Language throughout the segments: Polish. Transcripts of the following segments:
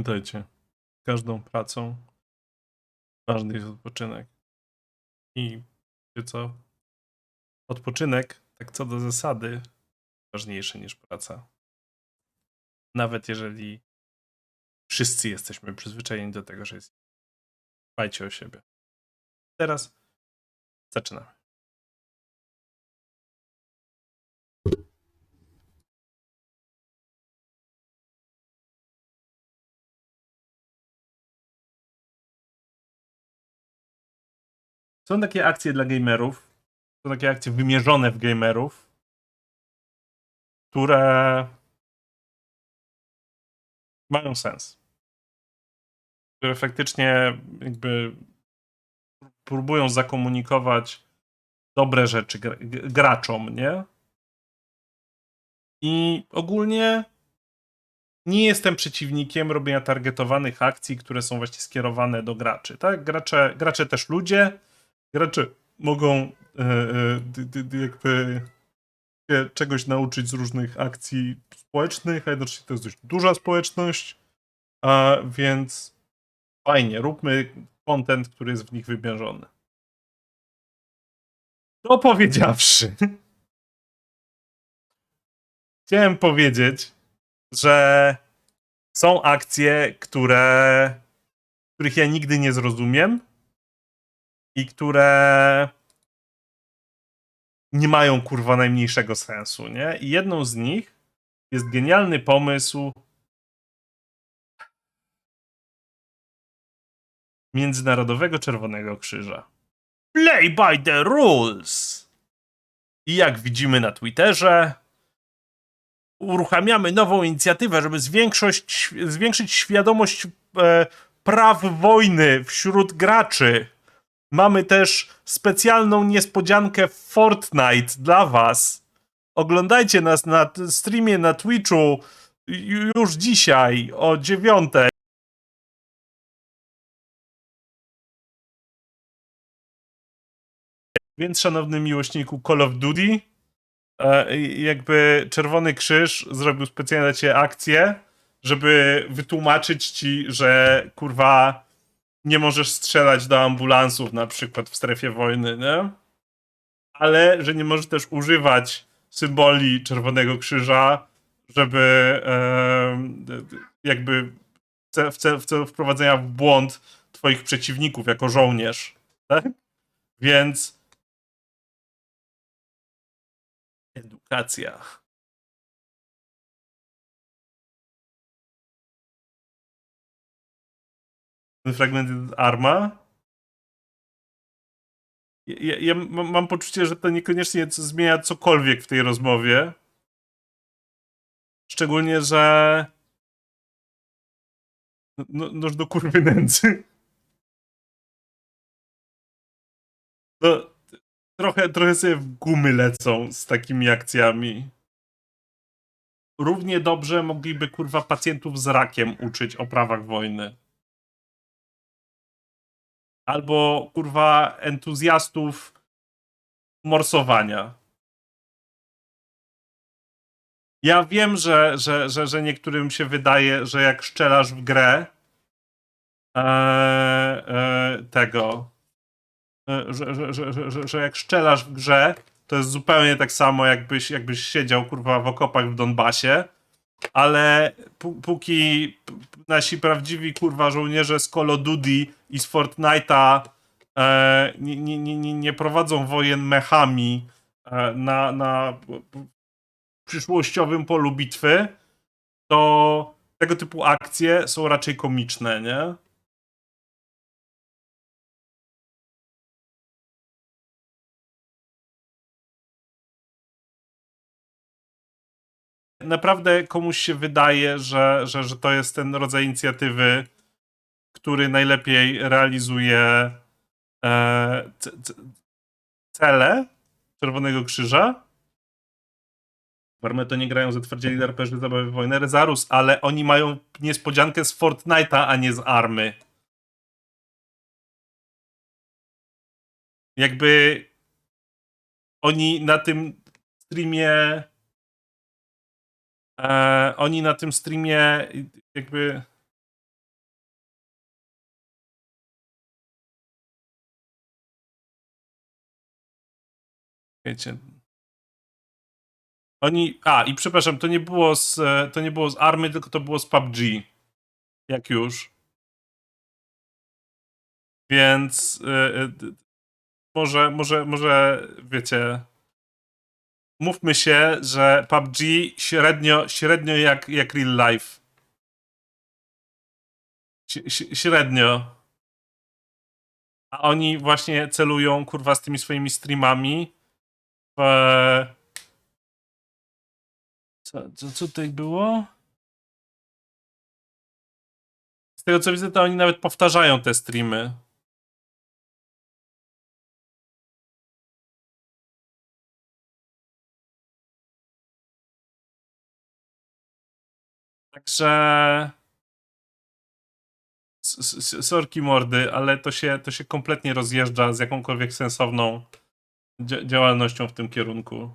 Pamiętajcie, każdą pracą ważny jest odpoczynek. I wie co? Odpoczynek, tak co do zasady, ważniejszy niż praca. Nawet jeżeli wszyscy jesteśmy przyzwyczajeni do tego, że jest. Dbajcie o siebie. Teraz zaczynamy. Są takie akcje dla gamerów. Są takie akcje wymierzone w gamerów, które mają sens. Które faktycznie jakby próbują zakomunikować dobre rzeczy graczom, nie? I ogólnie nie jestem przeciwnikiem robienia targetowanych akcji, które są właśnie skierowane do graczy. Tak? Gracze, gracze też ludzie. Gracze mogą e, e, jakby się czegoś nauczyć z różnych akcji społecznych, a jednocześnie to jest dość duża społeczność, a więc fajnie, róbmy content, który jest w nich wymierzony. To powiedziawszy, chciałem powiedzieć, że są akcje, które, których ja nigdy nie zrozumiem i które nie mają kurwa najmniejszego sensu, nie? I jedną z nich jest genialny pomysł Międzynarodowego Czerwonego Krzyża. Play by the rules! I jak widzimy na Twitterze, uruchamiamy nową inicjatywę, żeby zwiększyć, zwiększyć świadomość e, praw wojny wśród graczy. Mamy też specjalną niespodziankę Fortnite dla was. Oglądajcie nas na streamie na Twitchu ju- już dzisiaj o dziewiątej. Więc szanowny miłośniku Call of Duty, e, jakby Czerwony Krzyż zrobił specjalnie dla ciebie akcję, żeby wytłumaczyć ci, że kurwa nie możesz strzelać do ambulansów na przykład w strefie wojny, nie? Ale że nie możesz też używać symboli Czerwonego Krzyża, żeby d- jakby w celu wprowadzenia w błąd twoich przeciwników jako żołnierz, tak? Więc edukacja. Ten fragment arma. Ja, ja mam, mam poczucie, że to niekoniecznie zmienia cokolwiek w tej rozmowie. Szczególnie, że. No, noż do kurwy nędzy. No, trochę, trochę sobie w gumy lecą z takimi akcjami. Równie dobrze mogliby kurwa pacjentów z rakiem uczyć o prawach wojny. Albo kurwa entuzjastów morsowania. Ja wiem, że, że, że, że niektórym się wydaje, że jak szczelasz w grę e, e, tego, e, że, że, że, że, że, jak szczelasz w grze, to jest zupełnie tak samo, jakbyś, jakbyś siedział kurwa w okopach w Donbasie, ale pó- póki nasi prawdziwi kurwa żołnierze z Call of Duty i z Fortnite'a e, nie, nie, nie, nie- prowadzą wojen mechami e, na, na przyszłościowym polu bitwy, to tego typu akcje są raczej komiczne, nie? Naprawdę komuś się wydaje, że, że, że to jest ten rodzaj inicjatywy, który najlepiej realizuje e, c- c- cele Czerwonego Krzyża. Warmy to nie grają ze twardzieli RPG zabawy wojny Rezarus, ale oni mają niespodziankę z Fortnite'a, a nie z Army. Jakby oni na tym streamie E, oni na tym streamie jakby. Wiecie. Oni. A, i przepraszam, to nie było z, to nie było z Army, tylko to było z PUBG. Jak już. Więc. Y, y, może, może, może, wiecie. Mówmy się, że PUBG średnio, średnio jak, jak real life. Średnio. A oni właśnie celują, kurwa, z tymi swoimi streamami w... Co, co, co tutaj było? Z tego co widzę, to oni nawet powtarzają te streamy. S- Sorki mordy, ale to się, to się kompletnie rozjeżdża z jakąkolwiek sensowną dzia- działalnością w tym kierunku.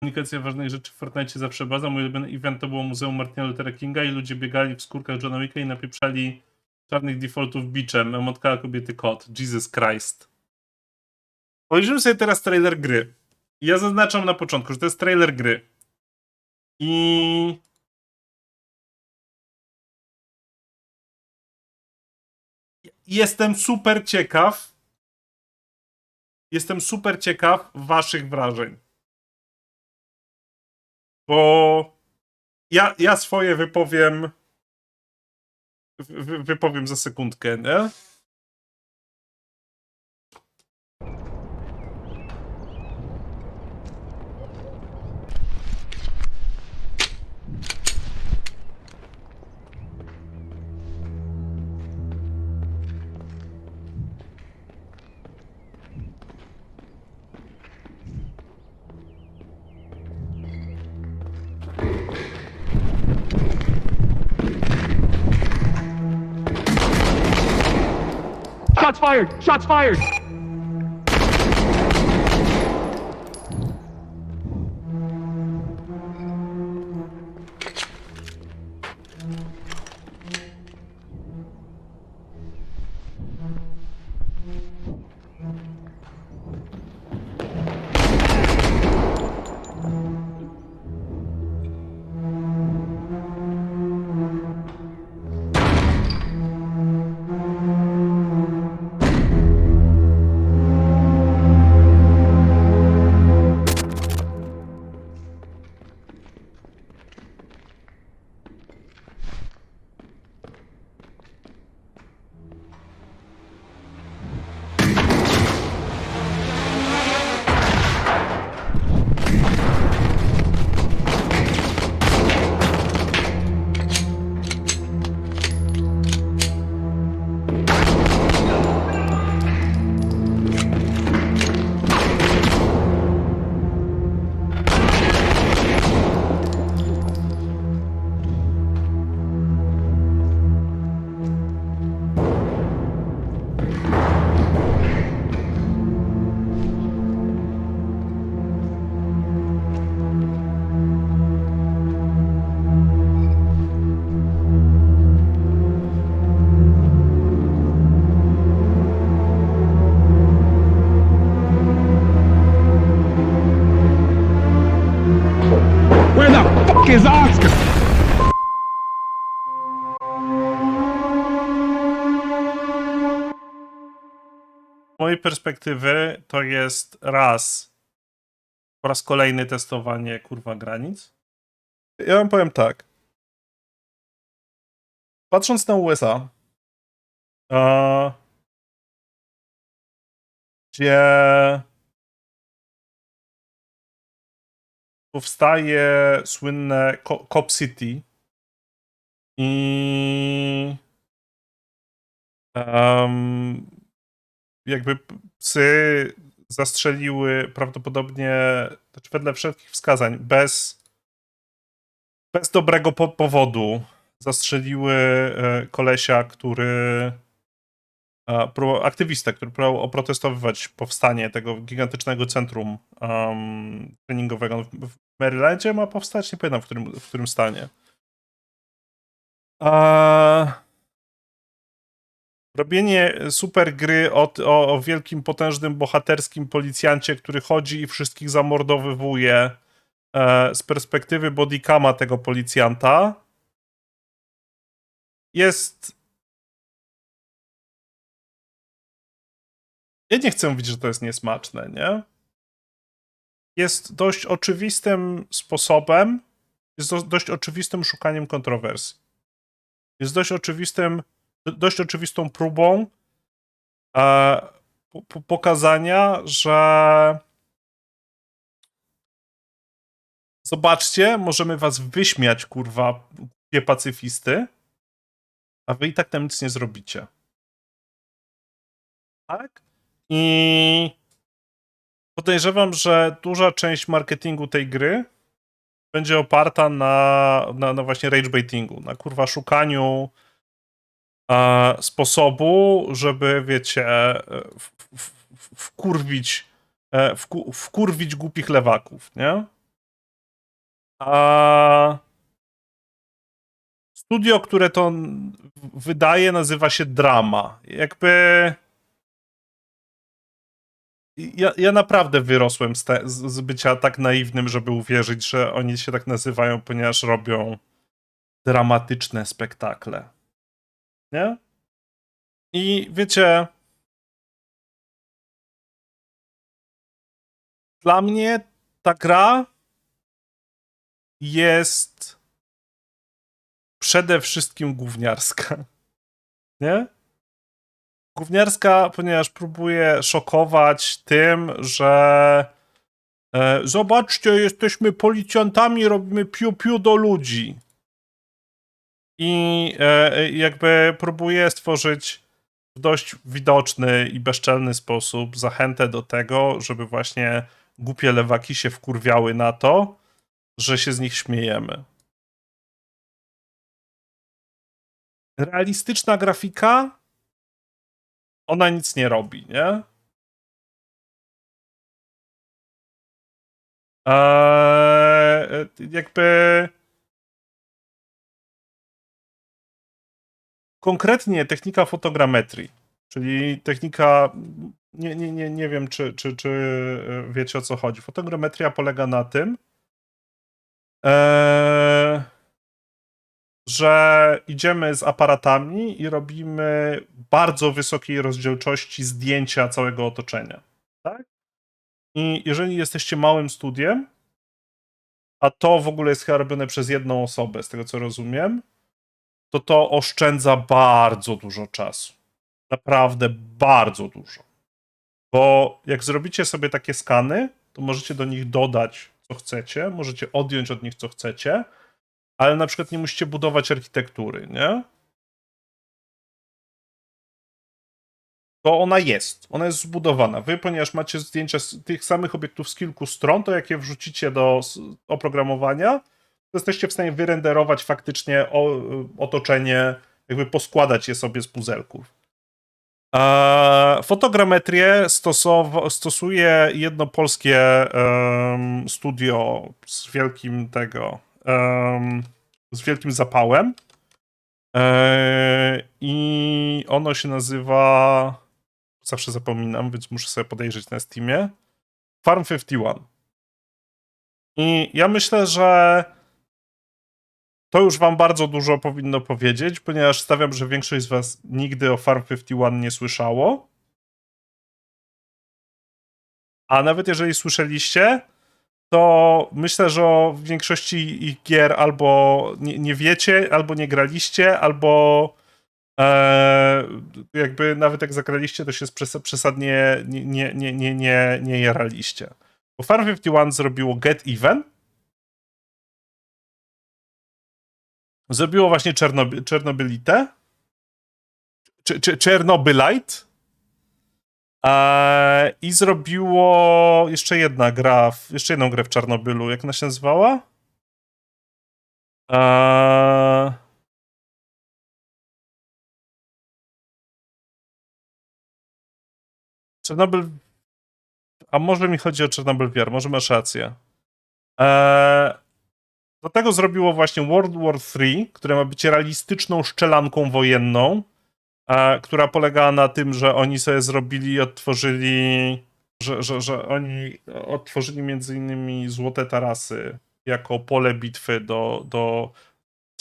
Komunikacja ważnych rzeczy w Fortnite zawsze baza. Mój ulubiony event to było Muzeum Martina Luthera Kinga i ludzie biegali w skórkach Johna Wicka i napieprzali czarnych defaultów biczem. Emotka kobiety kot. Jesus Christ. Obejrzymy sobie teraz trailer gry. Ja zaznaczam na początku, że to jest trailer gry. I jestem super ciekaw. Jestem super ciekaw waszych wrażeń. Bo ja, ja swoje wypowiem. Wy, wypowiem za sekundkę, nie? Shots fired! Shots fired! Mojej perspektywy to jest raz po raz kolejny testowanie kurwa granic. Ja wam powiem tak. Patrząc na USA, e, gdzie powstaje słynne Co- Cop City i em, jakby psy zastrzeliły prawdopodobnie, znaczy wedle wszelkich wskazań, bez, bez dobrego po powodu, zastrzeliły e, kolesia, który e, aktywistę, który próbował oprotestowywać powstanie tego gigantycznego centrum um, treningowego w, w Marylandzie ma powstać, nie pamiętam w którym, w którym stanie. A... robienie super gry o, o, o wielkim, potężnym, bohaterskim policjancie, który chodzi i wszystkich zamordowywuje e, z perspektywy bodycama tego policjanta jest ja nie chcę mówić, że to jest niesmaczne, nie? Jest dość oczywistym sposobem, jest do, dość oczywistym szukaniem kontrowersji. Jest dość oczywistym, dość oczywistą próbą e, po, po, pokazania, że zobaczcie, możemy was wyśmiać, kurwa, głupie pacyfisty, a wy i tak tam nic nie zrobicie. Tak? I podejrzewam, że duża część marketingu tej gry będzie oparta na, na, na właśnie ragebaitingu, na kurwa szukaniu e, sposobu, żeby, wiecie, e, w, w, wkurwić, e, wku, wkurwić głupich lewaków, nie? A studio, które to wydaje, nazywa się Drama. Jakby ja, ja naprawdę wyrosłem z, te, z bycia tak naiwnym, żeby uwierzyć, że oni się tak nazywają, ponieważ robią dramatyczne spektakle. Nie? I wiecie. Dla mnie ta gra jest przede wszystkim gówniarska. Nie? gówniarska, ponieważ próbuje szokować tym, że e, zobaczcie, jesteśmy policjantami, robimy piu-piu do ludzi. I e, jakby próbuje stworzyć w dość widoczny i bezczelny sposób zachętę do tego, żeby właśnie głupie lewaki się wkurwiały na to, że się z nich śmiejemy. Realistyczna grafika ona nic nie robi, nie? Eee, jakby konkretnie technika fotogrametrii, czyli technika, nie, nie, nie, nie wiem, czy, czy, czy wiecie o co chodzi. Fotogrametria polega na tym, eee, że idziemy z aparatami i robimy bardzo wysokiej rozdzielczości zdjęcia całego otoczenia. Tak? I jeżeli jesteście małym studiem, a to w ogóle jest chyba robione przez jedną osobę, z tego co rozumiem, to to oszczędza bardzo dużo czasu. Naprawdę bardzo dużo. Bo jak zrobicie sobie takie skany, to możecie do nich dodać co chcecie, możecie odjąć od nich co chcecie, ale na przykład nie musicie budować architektury, nie? To ona jest. Ona jest zbudowana. Wy, ponieważ macie zdjęcia z tych samych obiektów z kilku stron, to jak je wrzucicie do oprogramowania, jesteście w stanie wyrenderować faktycznie otoczenie, jakby poskładać je sobie z puzelków. Eee, fotogrametrię stosow- stosuje jedno polskie studio z wielkim tego z wielkim zapałem. Eee, I ono się nazywa. Zawsze zapominam, więc muszę sobie podejrzeć na Steamie. Farm 51. I ja myślę, że to już wam bardzo dużo powinno powiedzieć, ponieważ stawiam, że większość z was nigdy o Farm 51 nie słyszało. A nawet jeżeli słyszeliście, to myślę, że o większości ich gier albo nie, nie wiecie, albo nie graliście, albo e, jakby nawet jak zagraliście, to się przes- przesadnie nie, nie, nie, nie, nie, nie jaraliście. Bo Farm 51 zrobiło Get Even. Zrobiło właśnie Czernoby, Czernobylite. Czernobylite. Eee, I zrobiło jeszcze jedna gra, w- jeszcze jedną grę w Czarnobylu. Jak ona się nazywała? Eee... Czarnobyl. A może mi chodzi o Czarnobyl VR, może masz rację. Eee... Do tego zrobiło właśnie World War III, które ma być realistyczną szczelanką wojenną e, która polegała na tym, że oni sobie zrobili i odtworzyli, że, że, że oni odtworzyli między innymi Złote Tarasy jako pole bitwy do, do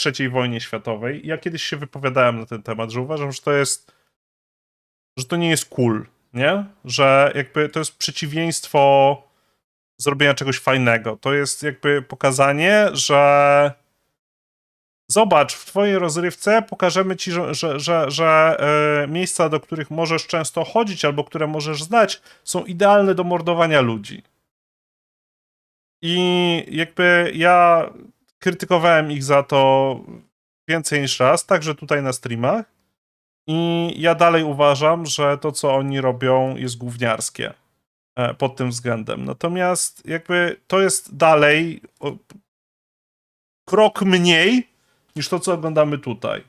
III wojny światowej. Ja kiedyś się wypowiadałem na ten temat, że uważam, że to jest, że to nie jest cool, nie? Że jakby to jest przeciwieństwo zrobienia czegoś fajnego. To jest jakby pokazanie, że zobacz, w twojej rozrywce pokażemy ci, że, że, że, że e, miejsca, do których możesz często chodzić albo które możesz znać, są idealne do mordowania ludzi. I jakby ja krytykowałem ich za to więcej niż raz, także tutaj na streamach. I ja dalej uważam, że to, co oni robią, jest gówniarskie pod tym względem. Natomiast jakby to jest dalej o, krok mniej niż to, co oglądamy tutaj.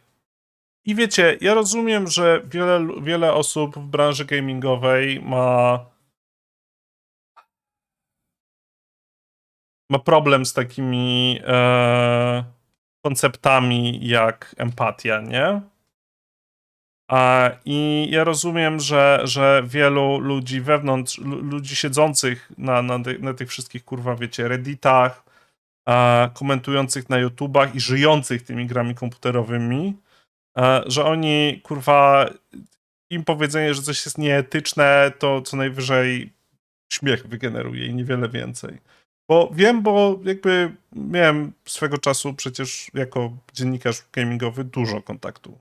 I wiecie, ja rozumiem, że wiele, wiele osób w branży gamingowej ma ma problem z takimi e, konceptami jak empatia, nie? I ja rozumiem, że, że wielu ludzi wewnątrz, lu- ludzi siedzących na, na, na tych wszystkich, kurwa, wiecie, redditach, komentujących na YouTubach i żyjących tymi grami komputerowymi, że oni, kurwa, im powiedzenie, że coś jest nieetyczne, to co najwyżej śmiech wygeneruje i niewiele więcej. Bo wiem, bo jakby miałem swego czasu przecież jako dziennikarz gamingowy dużo kontaktu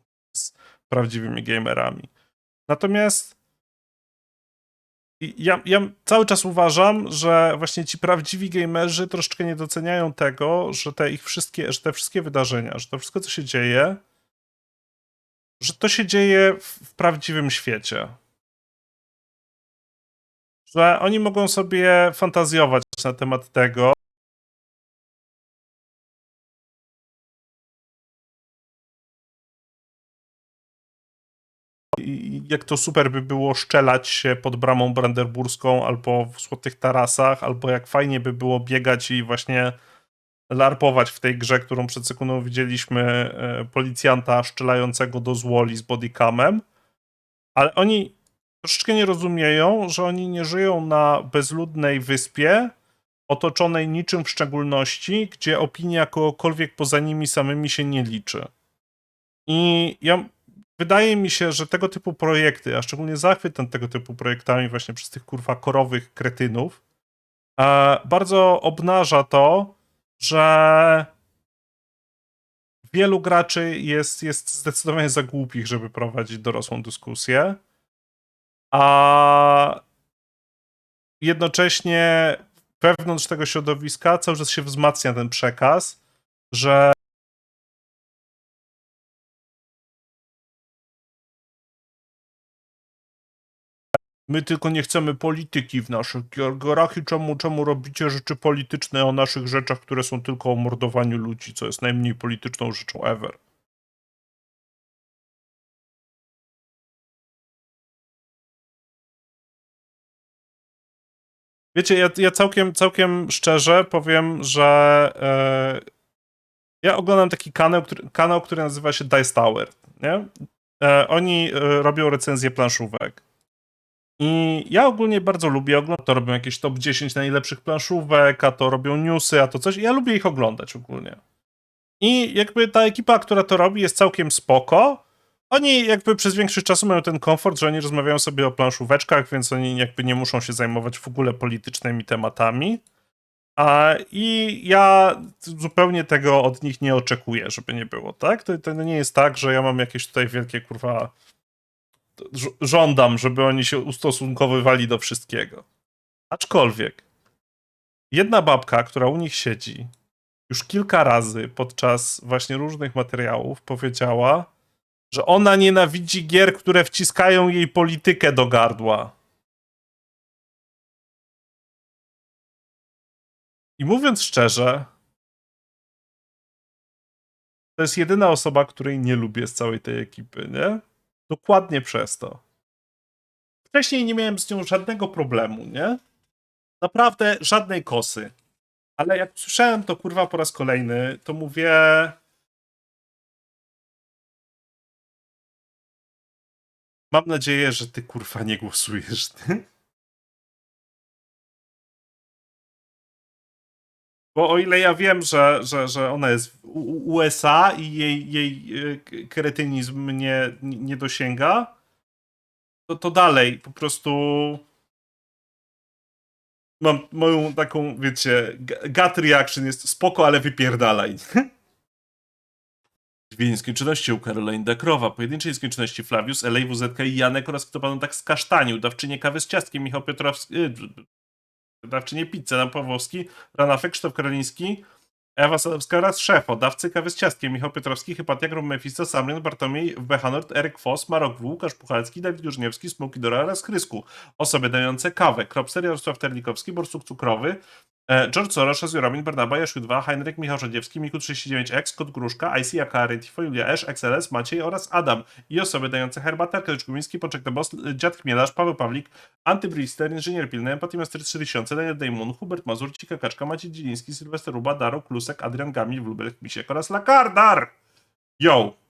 prawdziwymi gamerami. Natomiast ja, ja cały czas uważam, że właśnie ci prawdziwi gamerzy troszeczkę nie doceniają tego, że te ich wszystkie, że te wszystkie wydarzenia, że to wszystko, co się dzieje, że to się dzieje w, w prawdziwym świecie. Że oni mogą sobie fantazjować na temat tego, jak to super by było szczelać się pod bramą brandenburską albo w Złotych Tarasach, albo jak fajnie by było biegać i właśnie larpować w tej grze, którą przed sekundą widzieliśmy e, policjanta szczelającego do złoli z bodycamem. Ale oni troszeczkę nie rozumieją, że oni nie żyją na bezludnej wyspie, otoczonej niczym w szczególności, gdzie opinia kogokolwiek poza nimi samymi się nie liczy. I ja, wydaje mi się, że tego typu projekty, a szczególnie zachwyt nad tego typu projektami właśnie przez tych kurwa korowych kretynów, e, bardzo obnaża to, że wielu graczy jest, jest zdecydowanie za głupich, żeby prowadzić dorosłą dyskusję, a jednocześnie wewnątrz tego środowiska cały czas się wzmacnia ten przekaz, że my tylko nie chcemy polityki w naszych grach i czemu, czemu robicie rzeczy polityczne o naszych rzeczach, które są tylko o mordowaniu ludzi, co jest najmniej polityczną rzeczą ever. Wiecie, ja, ja całkiem, całkiem szczerze powiem, że e, ja oglądam taki kanał, który, kanał, który nazywa się Dice Tower, nie? E, oni e, robią recenzje planszówek. I ja ogólnie bardzo lubię oglądać, to robią jakieś top 10 najlepszych planszówek, a to robią newsy, a to coś. Ja lubię ich oglądać ogólnie. I jakby ta ekipa, która to robi, jest całkiem spoko. Oni jakby przez większość czasu mają ten komfort, że oni rozmawiają sobie o planszóweczkach, więc oni jakby nie muszą się zajmować w ogóle politycznymi tematami. A, I ja zupełnie tego od nich nie oczekuję, żeby nie było, tak? To, to nie jest tak, że ja mam jakieś tutaj wielkie kurwa żądam, żeby oni się ustosunkowywali do wszystkiego. Aczkolwiek jedna babka, która u nich siedzi, już kilka razy podczas właśnie różnych materiałów powiedziała, że ona nienawidzi gier, które wciskają jej politykę do gardła. I mówiąc szczerze, to jest jedyna osoba, której nie lubię z całej tej ekipy, nie? Dokładnie przez to. Wcześniej nie miałem z nią żadnego problemu, nie? Naprawdę żadnej kosy. Ale jak słyszałem to kurwa po raz kolejny, to mówię. Mam nadzieję, że ty kurwa nie głosujesz. Ty. Bo o ile ja wiem, że, że, że ona jest w USA i jej, jej e, kretynizm mnie nie dosięga, to, to dalej po prostu mam moją taką, wiecie, gut reaction jest spoko, ale wypierdalaj. Dwie nieskończoności u Caroline Dakrowa, pojedyncze nieskończoności Flavius, Elej, WZK i Janek oraz kto panu tak skasztanił, dawczynie kawy z ciastkiem Michał Piotrowski, yy, dawczynie pizzy Adam Pawłowski, Ranafek, Krzysztof Karoliński, Ewa Sadowska oraz Szefo, dawcy kawy z ciastkiem Michał Piotrowski, Hypatia, Grom Mefisto, Samlin, Bartomiej, Bechanort, Eryk Foss, Marok W, Łukasz Puchalski, Dawid Górzniewski, Smoki Dora oraz Chrysku. Osoby dające kawę, Kropster, Jarosław Terlikowski, Borsuk Cukrowy, George Soros, Juramin, Barnaba, Jaszu 2, Heinrich, Michał Rządziewski, Miku39X, Kot Gruszka, IC, AK, Rentifo, Julia Esz, XLS, Maciej oraz Adam. I osoby dające herbatę, Arkadiusz Gumiński, Poczek Boss, Dziad Chmielarz, Paweł Pawlik, Antybrister, Inżynier Pilny, Empatii Master 3000, Daniel Dejmun, Hubert Mazur, Cika Kaczka, Maciej Dziliński, Sylwester Ruba, Daro, Klusek, Adrian Gamil, Wlubel, Misiek oraz Lakardar! Yo!